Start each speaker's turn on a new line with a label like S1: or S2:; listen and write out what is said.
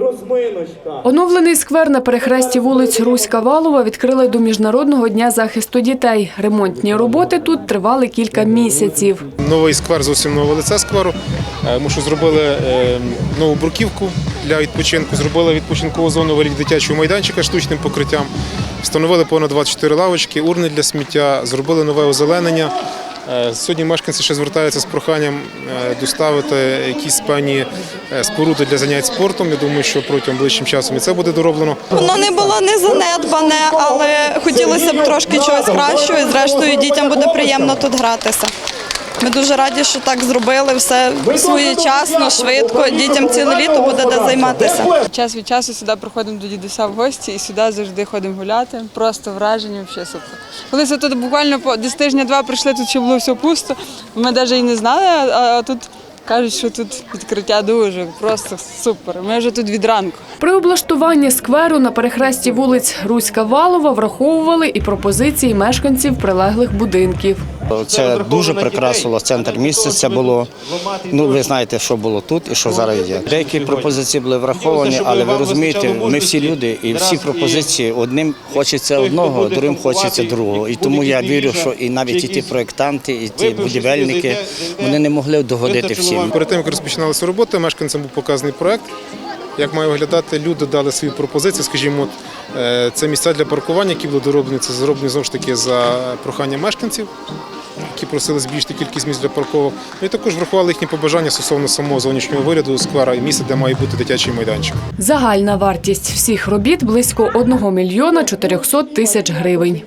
S1: розминочка.
S2: Оновлений сквер на перехресті вулиць Руська Валова відкрили до Міжнародного дня захисту дітей. Ремонтні роботи тут тривали кілька місяців.
S3: Новий сквер, зовсім нове лице скверу. Е, Тому що зробили е, нову бруківку для відпочинку, зробили відпочинкову зону валік дитячого майданчика штучним покриттям, встановили понад 24 лавочки, урни для сміття, зробили нове озеленення. Е, Сьогодні мешканці ще звертаються з проханням е, доставити якісь певні е, споруди для занять спортом. Я думаю, що протягом ближчим часом і це буде дороблено.
S4: Воно не було не занедбане, але хотілося б трошки чогось кращого. І зрештою дітям буде приємно тут гратися. Ми дуже раді, що так зробили все своєчасно, швидко. Дітям ціле літо буде де займатися.
S5: Час від часу сюди приходимо до дідуся в гості і сюди завжди ходимо гуляти. Просто враження, взагалі супер. Колись тут буквально по десь тижня-два прийшли, тут ще було все пусто. Ми навіть і не знали, а, а тут кажуть, що тут відкриття дуже, просто супер. Ми вже тут від ранку.
S2: При облаштуванні скверу на перехресті вулиць Руська Валова враховували і пропозиції мешканців прилеглих будинків.
S6: Це дуже прикрасило центр міста. Це було ну ви знаєте, що було тут і що зараз є. Деякі пропозиції були враховані, але ви розумієте, ми всі люди, і всі пропозиції одним хочеться одного, другим хочеться другого. І тому я вірю, що і навіть і ті проєктанти, і ті будівельники вони не могли догодити всім.
S3: Перед тим, як розпочиналися роботи, мешканцям був показаний проект. Як має виглядати, люди дали свої пропозиції. Скажімо, е, це місця для паркування, які були дороблені, це зроблені знову ж таки за проханням мешканців, які просили збільшити кількість місць для парковок. Ну і також врахували їхні побажання стосовно самого зовнішнього вигляду сквера і місця, де має бути дитячий майданчик.
S2: Загальна вартість всіх робіт близько 1 мільйона 400 тисяч гривень.